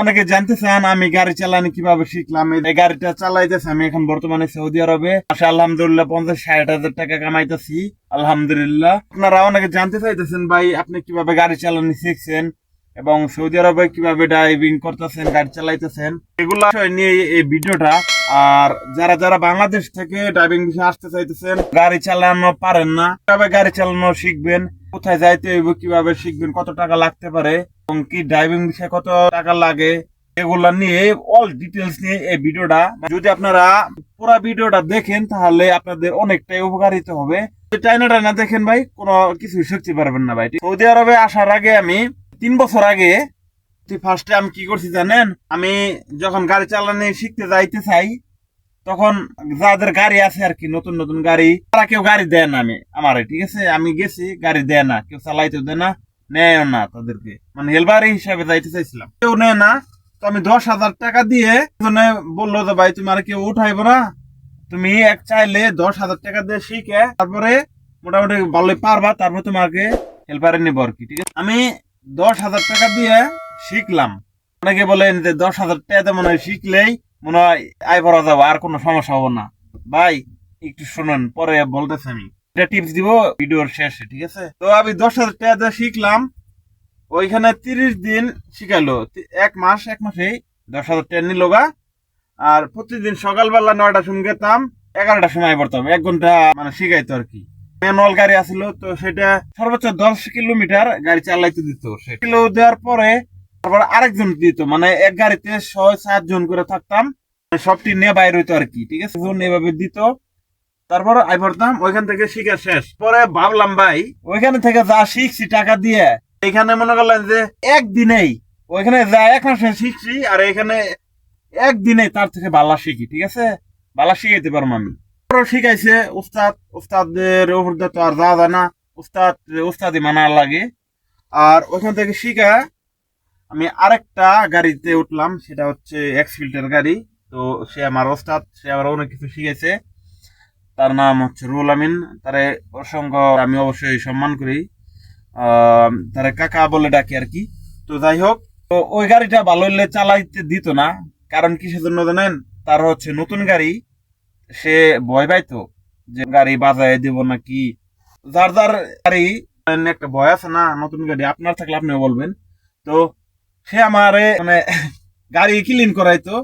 অনেকে জানতে চান, আমি গাড়ি চালানো কীভাবে শিখলাম? এই গাড়িটা চালাইতেছি, আমি এখন বর্তমানে সৌদি আরবে। মাসে আলহামদুলিল্লাহ পঞ্চাশ ষাট হাজার টাকা কামাইতেছি। আলহামদুলিল্লাহ। আপনারা অনেকে জানতে চাইতেছেন, ভাই, আপনি কীভাবে গাড়ি চালানো শিখছেন এবং সৌদি আরবে কীভাবে ড্রাইভিং করতেছেন, গাড়ি চালাইতেছেন? এগুলা নিয়ে এই ভিডিওটা। আর যারা যারা বাংলাদেশ থেকে ড্রাইভিং বিষয়ে আসতে চাইতেছেন, গাড়ি চালানো পারেন না। কীভাবে গাড়ি চালানো শিখবেন? কোথায় যাইতে হইব, কীভাবে শিখবেন, কত টাকা লাগতে পারে, এবং কি ড্রাইভিং বিষয়ে কত টাকা লাগে, এগুলা নিয়ে অল ডিটেলস নিয়ে এই ভিডিওটা। যদি আপনারা পুরো ভিডিওটা দেখেন, তাহলে আপনাদের অনেকটাই উপকারিত হবে। যদি টাইনা টাইনা দেখেন ভাই, কোনো কিছু শিখতে পারবেন না ভাই সৌদি আরবে আসার আগে আমি তিন বছর আগে ফার্স্টে আমি কি করছি জানেন? আমি যখন গাড়ি চালানো শিখতে যাইতে চাই তখন যাদের গাড়ি আছে আর কি, নতুন নতুন গাড়ি, তারা কেউ গাড়ি দেয় না আমি, আমার, ঠিক আছে? আমি গেছি, গাড়ি দেয় না, কেউ চালাইতে দেয় না, নেয়ও না তাদেরকে। মানে হেলবারি হিসাবে যাইতে চাইছিলাম। কেউ নেয় না, তো আমি দশ হাজার টাকা দিয়ে বলল যে, ভাই, তুমি আর কেউ উঠাইবো না। তুমি এক চাইলে দশ হাজার টাকা দিয়ে শিখে তারপরে মোটামুটি ভালোই পারবা, তারপর তোমাকে হেল্পারে নিব আর কি, ঠিক আছে? আমি দশ হাজার টাকা দিয়ে শিখলাম। অনেকে বলেন যে, দশ হাজার টাকা মনে হয় শিখলেই মনে হয় আয় ভরা যাব, আর কোনো সমস্যা হব না। ভাই, একটু শুনুন, পরে বলতেছি আমি। এটা টিপস দিব ভিডিওর শেষে, ঠিক আছে? তো আমি দশ হাজার টাকা শিখলাম। ওইখানে তিরিশ দিন শিখাইলো তি- এক মাস, এক মাসেই দশ হাজার টাকা নিল গা। আর প্রতিদিন সকালবেলা নয়টার সময় গেতাম, এগারোটার সময় পড়তাম। এক ঘণ্টা মানে শিখাইতো আর কি। ম্যানুয়াল গাড়ি আসলো তো সেটা সর্বোচ্চ দশ কিলোমিটার গাড়ি চালাইতে দিত সে। কিলো দেওয়ার পরে তারপর আরেকজন দিত মানে এক গাড়িতে ছয়, সাত জন করে থাকতাম। সবটি নিয়ে বাইর হইতো আর কি, ঠিক আছে? জন এভাবে দিত। তারপর আই পড়তাম, ওইখান থেকে শিখা শেষ। পরে ভাবলাম, ভাই, ওইখানে থেকে যা শিখছি টাকা দিয়ে, এখানে মনে করলেন যে একদিনেই, ওইখানে যা এক মাসে শিখছি, আর এখানে একদিনে তার থেকে বালা শিখি, ঠিক আছে? বালা শিখাইতে পারব আমি। শিখাইছে, উস্তাদ, উস্তাদের উপর তো আর যা যায় না। উস্তাদ উস্তাদি মানা লাগে। আর ওইখান থেকে শিখা আমি আরেকটা গাড়িতে উঠলাম, সেটা হচ্ছে এক্স ফিল্টার গাড়ি। তো সে আমার ওস্তাদ, সে আমার অনেক কিছু শিখেছে। তার নাম হচ্ছে রুল আমিন। তারে অসংখ্য আমি অবশ্যই সম্মান করি। তারে কাকা বলে ডাকি আর কি। তো যাই হোক, তো ওই গাড়িটা ভালো হইলে চালাইতে দিত না। কারণ কিসের জন্য জানেন? তার হচ্ছে নতুন গাড়ি। সে ভয় পাইতো যে গাড়ি বাজায় দিব নাকি। যার যার গাড়ি, একটা ভয় আছে না, নতুন গাড়ি, আপনার থাকলে আপনিও বলবেন। তো সে আমারে মানে গাড়ি ক্লিন করাইতো।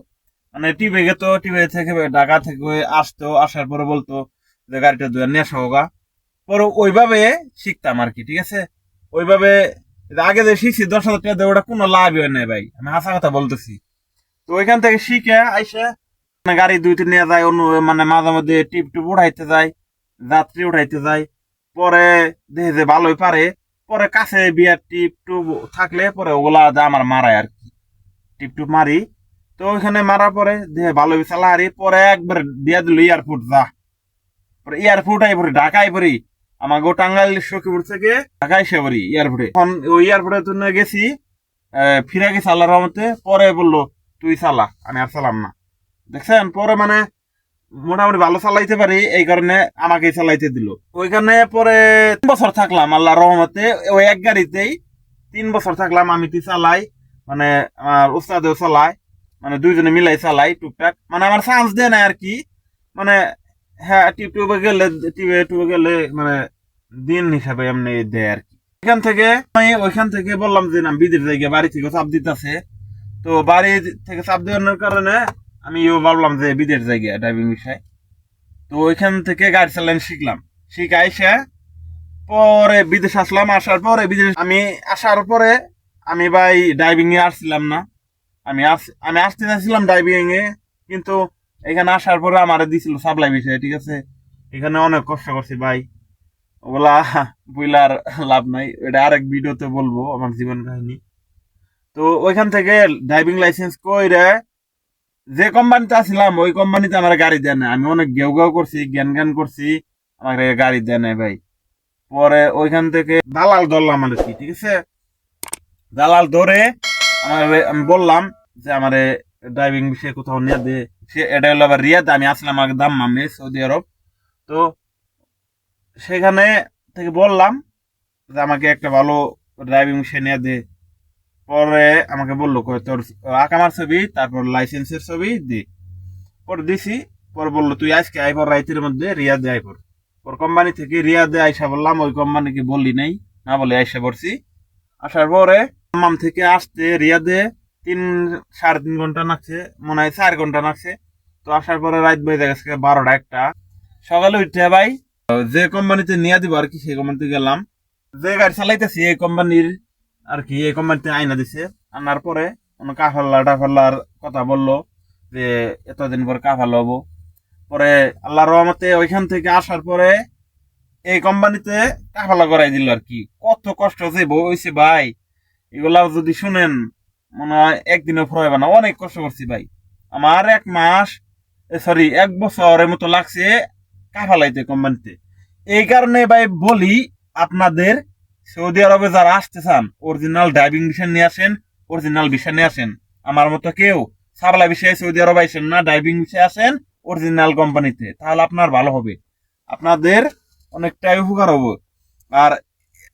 মানে টিভি গেত, টিভি থেকে ঢাকা থেকে আসতো, আসার পরে বলতো যে গাড়িটা দুয়া নেশা হোগা পরে ওইভাবে শিখতাম আর কি ঠিক আছে? ওইভাবে আগে যে শিখছি, দশ হাজার টাকা দিয়ে ওটা কোনো লাভই হয় নাই ভাই, আমি হাসা কথা বলতেছি। তো ওইখান থেকে শিখে আইসে মানে গাড়ি দুই তিন নিয়ে যায়, অন্য মানে মাঝে মধ্যে টিপ টিপ উঠাইতে যায়, যাত্রী উঠাইতে যায়। পরে দেখে যে ভালোই পারে পরে কাছে বিয়ার টিপ টুপ থাকলে পরে ওগুলা যা আমার মারায় আর কি। টিপ টুপ মারি। তো ওইখানে মারার পরে দেহে ভালো চালা হারি পরে একবার দিয়া দিল এয়ারপোর্ট যা। পরে এয়ারপোর্ট আই পরে ঢাকায় পড়ি। আমার টাঙ্গাইল সখীপুর থেকে ঢাকায় এসে পড়ি এয়ারপোর্টে। এখন ওই এয়ারপোর্টে তো গেছি ফিরে গেছি আল্লাহর রহমতে। পরে বলল, তুই চালা, আমি আর চালাম না। দেখছেন? পরে মানে মোটামুটি ভালো চালাইতে পারি, এই কারণে আমাকে চালাইতে দিল। ওইখানে পরে তিন বছর থাকলাম আল্লাহর রহমতে, ওই এক গাড়িতেই তিন বছর থাকলাম আমি তুই চালাই মানে আমার উস্তাদেও চালায় মানে দুইজনে মিলাই চালাই টুকটাক। মানে আমার চান্স দেয় না আর কি মানে হ্যাঁ টিপ টুবে গেলে টিপে টুবে গেলে মানে দিন হিসাবে এমনি দেয় আর কি। এখান থেকে আমি ওইখান থেকে বললাম যে, না, বিদেশ জায়গা বাড়ি থেকে চাপ দিতেছে। তো বাড়ি থেকে চাপ দেওয়ানোর কারণে আমি ও ভাবলাম যে বিদেশ জায়গা ড্রাইভিং বিষয়। তো ওইখান থেকে গাড়ি চালানো শিখলাম। শিখে আইসা পরে বিদেশ আসলাম, আসার পরে বিদেশ আমি আসার পরে আমি ভাই ড্রাইভিং এ আসছিলাম না। আমি আমি আসতে চাইছিলাম ড্রাইভিং এ, কিন্তু এখানে আসার পরে আমার দিছিল সাপ্লাই বিষয়, ঠিক আছে? এখানে অনেক কষ্ট করছি ভাই। ওগুলা বইলার লাভ নাই। এটা আরেক ভিডিওতে বলব, আমার জীবন কাহিনী। তো ওইখান থেকে ড্রাইভিং লাইসেন্স কইরে যে কোম্পানিতে আসছিলাম ওই কোম্পানিতে আমার গাড়ি দেয় না আমি অনেক গেউ গেউ করছি, জ্ঞান জ্ঞান করছি আমার গাড়ি দেয় নাই ভাই। পরে ওইখান থেকে দালাল ধরলাম আর কি ঠিক আছে? দালাল ধরে আমি বললাম যে, আমার ড্রাইভিং বিষয়ে কোথাও নিয়ে দে। সে, এটা হলো আবার রিয়াদ, আমি আসলাম আগে দাম মামে, সৌদি আরব। তো সেখানে থেকে বললাম যে, আমাকে একটা ভালো ড্রাইভিং বিষয় নিয়ে দে। পরে আমাকে বলল তোর আকামার ছবি, তারপর লাইসেন্সের ছবি, দি। পরে দিছি, পরে বলল, তুই আজকে আইপর রাইতের মধ্যে রিয়াদে আইপর পর। কোম্পানি থেকে রিয়াদে আইসা বললাম, ওই কোম্পানিকে বললি নাই? না বলে আইসা পড়ছি। আসার পরে মাম থেকে আসতে রিয়াদে তিন, সাড়ে তিন ঘণ্টা নাকছে মনে হয় চার ঘণ্টা নাকছে তো আসার পরে রাত বেজে গেছে বারোটা একটা। সকালে উঠে ভাই, যে কোম্পানিতে নিয়ে দিব আর কি সেই কোম্পানিতে গেলাম। যে গাড়ি চালাইতেছি, এই কোম্পানির আর কি এই কোম্পানিতে আইনা দিছে। আনার পরে কোনো কাফাল্লা টাফাল্লার কথা বলল যে, এতদিন পর কাফাল হব। পরে আল্লাহর রহমতে ওইখান থেকে আসার পরে এই কোম্পানিতে কাফালা করাই দিল আর কি কত কষ্ট যে হয়েছে ভাই। এগুলা যদি শুনেন, মনে হয় একদিনও ফুরাইবে না। অনেক কষ্ট করছি ভাই। আমার এক মাস সরি এক বছরের মতো লাগছে কাফালাইতে কোম্পানিতে এই কারণে ভাই বলি, আপনাদের সৌদি আরবে যারা আসতে চান অরিজিনাল ড্রাইভিং ভিসা নিয়ে আসেন অরিজিনাল ভিসা নিয়ে আসেন। আমার মতো কেউ সাবলা বিষয়ে সৌদি আরব আইসেন না ড্রাইভিং ভিসা আসেন অরিজিনাল কোম্পানিতে তাহলে আপনার ভালো হবে। আপনাদের অনেকটাই উপকার হবে। আর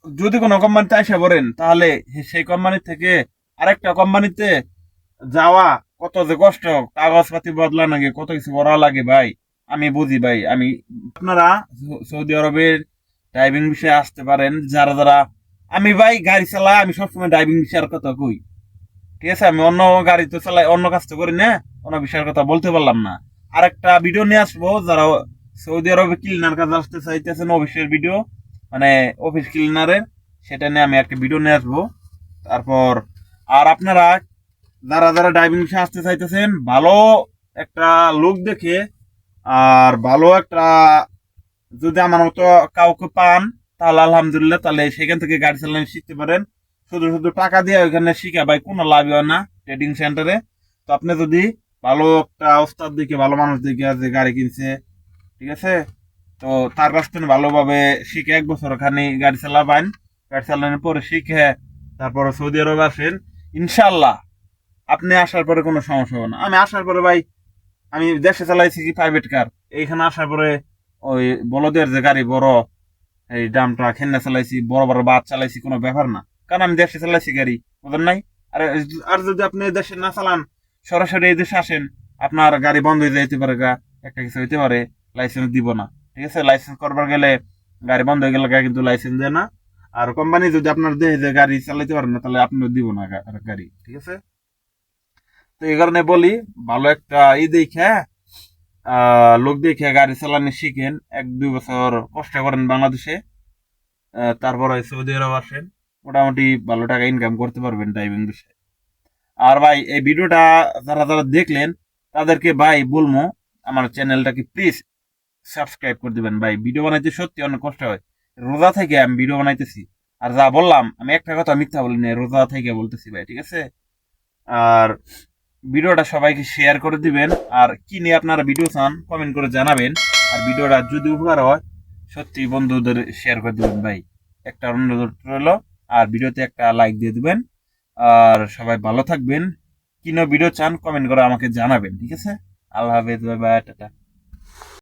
যদি কোনো কোম্পানিতে আসে পড়েন, তাহলে সেই কোম্পানি থেকে আরেকটা কোম্পানিতে যাওয়া কত যে কষ্ট, কাগজপাতি বদলা লাগে, কত কিছু করা লাগে ভাই, আমি বুঝি ভাই, আমি আপনারা সৌদি আরবের ড্রাইভিং বিষয়ে আসতে পারেন, যারা যারা আমি ভাই গাড়ি চালাই, আমি সবসময় ড্রাইভিং বিষয়ের কথা কই। ঠিক আছে? আমি অন্য গাড়ি তো চালাই, অন্য কাজ তো করি না, অন্য বিষয়ের কথা বলতে পারলাম না। আর একটা ভিডিও নিয়ে আসব, যারা সৌদি আরবে ক্লিনার কাজ আসতে চাইতেছেন, অফিসের ভিডিও মানে অফিস ক্লিনারের সেটা নিয়ে আমি একটা ভিডিও নিয়ে আসব। তারপর, আর আপনারা যারা যারা ড্রাইভিং বিষয়ে আসতে চাইতেছেন, ভালো একটা লোক দেখে, আর ভালো একটা যদি আমার মতো কাউকে পান, তাহলে আলহামদুলিল্লাহ, তাহলে সেখান থেকে গাড়ি চালানো শিখতে পারেন। শুধু শুধু টাকা দিয়ে ওইখানে শিখা ভাই, কোনো লাভ হয় না ট্রেডিং সেন্টারে তো আপনি যদি ভালো একটা ওস্তাদ দিকে ভালো মানুষ দিকে যে গাড়ি কিনছে, ঠিক আছে? তো তার কাছ থেকে ভালোভাবে শিখে এক বছর খানি গাড়ি চালাবেন। গাড়ি চালানোর পরে শিখে তারপরে সৌদি আরব আসেন। ইনশাল্লাহ আপনি আসার পরে কোনো সমস্যা হবে না। আমি আসার পরে ভাই, আমি দেশে চালাইছি কি প্রাইভেট কার এইখানে আসার পরে ওই বলদের যে গাড়ি বড়, এই ডামটা খেন্না চালাইছি, বড় বড় বাস চালাইছি, কোনো ব্যাপার না। কারণ আমি দেশে চালাইছি গাড়ি, বুঝলেন নাই? আর আর যদি আপনি দেশে না চালান, সরাসরি এই দেশে আসেন, আপনার গাড়ি বন্ধ হয়ে যাইতে পারে গা, একটা কিছু হইতে পারে লাইসেন্স দিব না। ঠিক আছে? লাইসেন্স করবার গেলে গাড়ি বন্ধ হয়ে গেলে গা কিন্তু লাইসেন্স দেয় না। আর কোম্পানি যদি আপনার দেহে যে গাড়ি চালাইতে পারেন না, তাহলে আপনিও দিব না গাড়ি, ঠিক আছে? তো এই কারণে বলি, ভালো একটা ই দেখে লোক দেখে গাড়ি চালানো শিখেন, এক দুই বছর কষ্ট করেন বাংলাদেশে। তারপরে সৌদি আরব আসেন। মোটামুটি ভালো টাকা ইনকাম করতে পারবেন ড্রাইভিং বিষয়ে। আর ভাই, এই ভিডিওটা যারা যারা দেখলেন, তাদেরকে ভাই বলব, আমার চ্যানেলটাকে প্লিজ সাবস্ক্রাইব করে দিবেন। ভাই, ভিডিও বানাইতে সত্যি অনেক কষ্ট হয়। রোজা থেকে আমি ভিডিও বানাইতেছি। আর যা বললাম, আমি একটা কথা মিথ্যা বলিনি, রোজা থেকে বলতেছি ভাই, ঠিক আছে? আর ভিডিওটা সবাইকে শেয়ার করে দিবেন। আর কি নিয়ে আপনারা ভিডিও চান কমেন্ট করে জানাবেন। আর ভিডিওটা যদি উপকার হয়, সত্যি বন্ধুদের শেয়ার করে দিবেন ভাই। একটা অনুরোধ রইল, আর ভিডিওতে একটা লাইক দিয়ে দেবেন। আর সবাই ভালো থাকবেন। কিনো ভিডিও চান কমেন্ট করে আমাকে জানাবেন, ঠিক আছে? আল্লাহ হাফেজ বাই বাই টাটা।